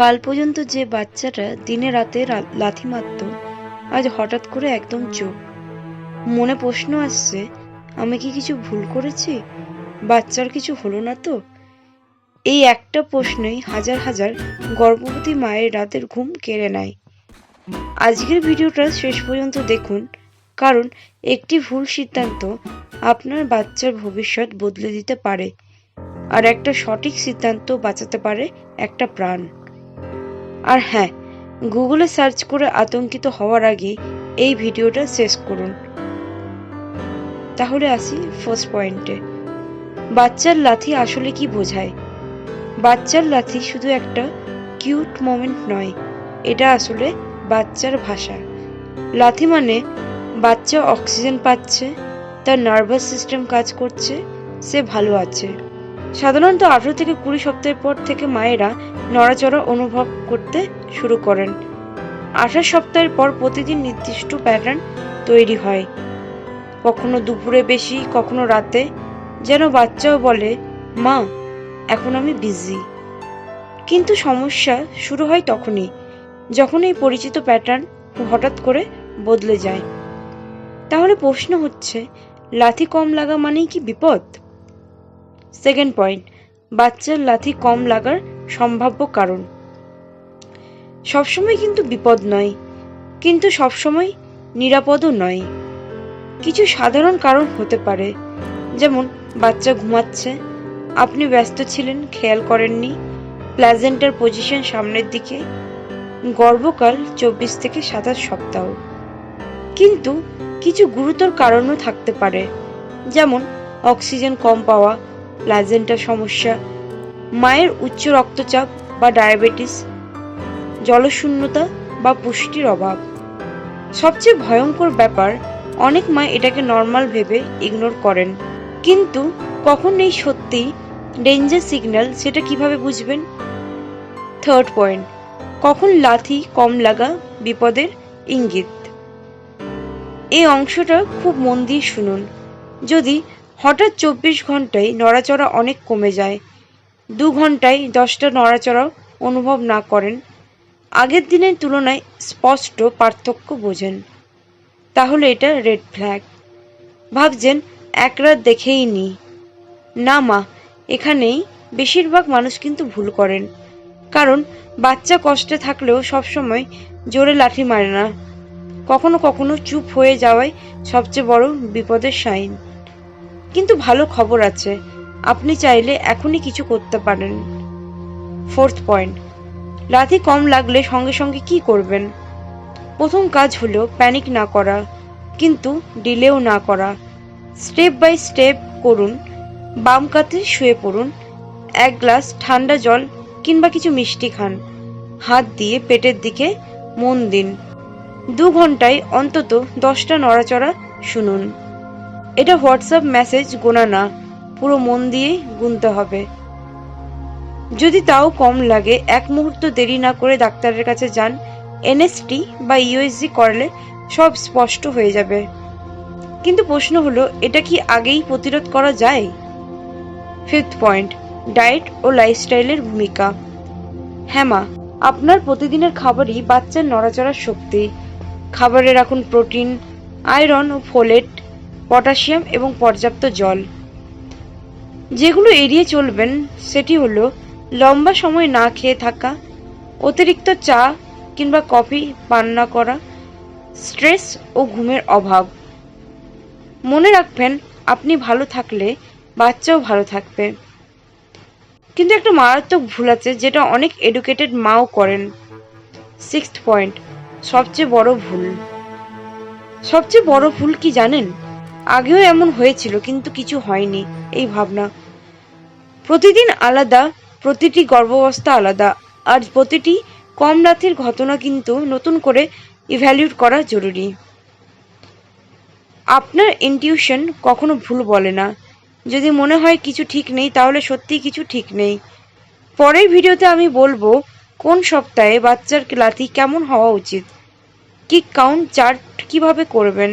কাল পর্যন্ত যে বাচ্চাটা দিনে রাতে লাথি মারত, আজ হঠাৎ করে একদম চোখ। মনে প্রশ্ন আসছে, আমি কি কিছু ভুল করেছি? বাচ্চার কিছু হলো না তো? এই একটা প্রশ্নই হাজার হাজার গর্ভবতী মায়ের রাতের ঘুম কেড়ে নেয়। আজকের ভিডিওটা শেষ পর্যন্ত দেখুন, কারণ একটি ভুল সিদ্ধান্ত আপনার বাচ্চার ভবিষ্যৎ বদলে দিতে পারে, আর একটা সঠিক সিদ্ধান্ত বাঁচাতে পারে একটা প্রাণ। আর হ্যাঁ গুগলে সার্চ করে আতঙ্কিত হওয়ার আগে এই ভিডিওটা শেষ করুন। তাহলে আসি ফার্স্ট পয়েন্টে বাচ্চার লাথি আসলে কি বোঝায়? বাচ্চার লাথি শুধু একটা কিউট মোমেন্ট নয়, এটা আসলে বাচ্চার ভাষা। লাথি মানে বাচ্চা অক্সিজেন পাচ্ছে, তার নার্ভাস সিস্টেম কাজ করছে, সে ভালো আছে। সাধারণত আঠেরো থেকে কুড়ি সপ্তাহের পর থেকে মায়েরা নড়াচড়া অনুভব করতে শুরু করেন। আঠাশ সপ্তাহের পর প্রতিদিন নির্দিষ্ট প্যাটার্ন তৈরি হয়। কখনো দুপুরে বেশি, কখনো রাতে। যেন বাচ্চাও বলে, মা, এখন আমি বিজি কিন্তু সমস্যা শুরু হয় তখনই, যখন এই পরিচিত প্যাটার্ন হঠাৎ করে বদলে যায়। তাহলে প্রশ্ন হচ্ছে, লাথি কম লাগা মানেই কি বিপদ? সেকেন্ড পয়েন্ট বাচ্চার লাথি কম লাগার সম্ভাব্য কারণ। সবসময় কিন্তু বিপদ নয়, কিন্তু সবসময় নিরাপদও নয়। কিছু সাধারণ কারণ হতে পারে, যেমন বাচ্চা ঘুমাচ্ছে, আপনি ব্যস্ত ছিলেন, খেয়াল করেননি প্ল্যাজেন্টার পজিশন সামনের দিকে, গর্ভকাল চব্বিশ থেকে সাতাশ সপ্তাহ। কিন্তু কিছু গুরুতর কারণও থাকতে পারে, যেমন অক্সিজেন কম পাওয়া, প্লাজেন্টার সমস্যা মায়ের উচ্চ রক্তচাপ বা ডায়াবেটিস, জলশূন্যতা বা পুষ্টির অভাব। সবচেয়ে ভয়ঙ্কর ব্যাপার, অনেক মা এটাকে নর্মাল ভেবে ইগনোর করেন। কিন্তু কখন এই সত্যি ডেঞ্জার সিগন্যাল সেটা কীভাবে বুঝবেন? থার্ড পয়েন্ট কখন লাথি কম লাগা বিপদের ইঙ্গিত। এই অংশটা খুব মন দিয়ে শুনুন। যদি হঠাৎ চব্বিশ ঘন্টায় নড়াচড়া অনেক কমে যায় দু ঘন্টায় দশটা নড়াচড়া অনুভব না করেন। আগের দিনের তুলনায় স্পষ্ট পার্থক্য বোঝেন। তাহলে এটা রেড ফ্ল্যাগ ভাবছেন, এক রাত দেখেই নি। না মা, এখানেই বেশিরভাগ মানুষ কিন্তু ভুল করেন। কারণ বাচ্চা কষ্টে থাকলেও সবসময় জোরে লাঠি মারে না। কখনো কখনো চুপ হয়ে যাওয়াই সবচেয়ে বড় বিপদের সাইন। কিন্তু ভালো খবর আছে। আপনি চাইলে এখনই কিছু করতে পারেন। ফোর্থ পয়েন্ট লাথি কম লাগলে সঙ্গে সঙ্গে কি করবেন? প্রথম কাজ হলো প্যানিক না করা, কিন্তু ডিলেও না করা। স্টেপ বাই স্টেপ করুন, বাম কাতে শুয়ে পড়ুন, এক গ্লাস ঠান্ডা জল কিংবা কিছু মিষ্টি খান, হাত দিয়ে পেটের দিকে মন দিন। দু ঘন্টায় অন্তত দশটা নড়াচড়া শুনুন। এটা হোয়াটসঅ্যাপ মেসেজ গোনা না পুরো মন দিয়েই গুনতে হবে। যদি তাও কম লাগে, এক মুহূর্ত দেরি না করে ডাক্তারের কাছে যান। এনএসটি বা ইউএসজি করলে সব স্পষ্ট হয়ে যাবে। কিন্তু প্রশ্ন হলো, এটা কি আগেই প্রতিরোধ করা যায়? ফিফথ পয়েন্ট, ডায়েট ও লাইফস্টাইলের ভূমিকা। হ্যাঁ মা, আপনার প্রতিদিনের খাবারই বাচ্চার নড়াচড়ার শক্তি। খাবারে রাখুন প্রোটিন, আয়রন ও ফোলেট, পটাশিয়াম এবং পর্যাপ্ত জল। যেগুলো এড়িয়ে চলবেন, সেটি হলো লম্বা সময় না খেয়ে থাকা, অতিরিক্ত চা কিংবা কফি পান না করা, স্ট্রেস ও ঘুমের অভাব। মনে রাখবেন, আপনি ভালো থাকলে বাচ্চাও ভালো থাকবে। কিন্তু একটা মারাত্মক ভুল আছে, যেটা অনেক এডুকেটেড মাও করেন। সিক্সথ পয়েন্ট সবচেয়ে বড় ভুল। সবচেয়ে বড় ভুল কি জানেন? আগেও এমন হয়েছিল, কিন্তু কিছু হয়নি, এই ভাবনা। প্রতিদিন আলাদা, প্রতিটি গর্ভাবস্থা আলাদা। আর প্রতিটি কম রাতের ঘটনা কিন্তু নতুন করে ইভ্যালুয়েট করা জরুরি। আপনার ইনটিউশন কখনো ভুল বলে না। যদি মনে হয় কিছু ঠিক নেই, তাহলে সত্যিই কিছু ঠিক নেই। পরের ভিডিওতে আমি বলব, কোন সপ্তাহে বাচ্চার লাথি কেমন হওয়া উচিত? কিক কাউন্ট চার্ট কীভাবে করবেন?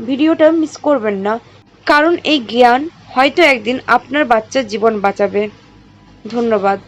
ভিডিওটা মিস করবেন না। কারণ এই জ্ঞান হয়তো একদিন আপনার বাচ্চার জীবন বাঁচাবে। ধন্যবাদ।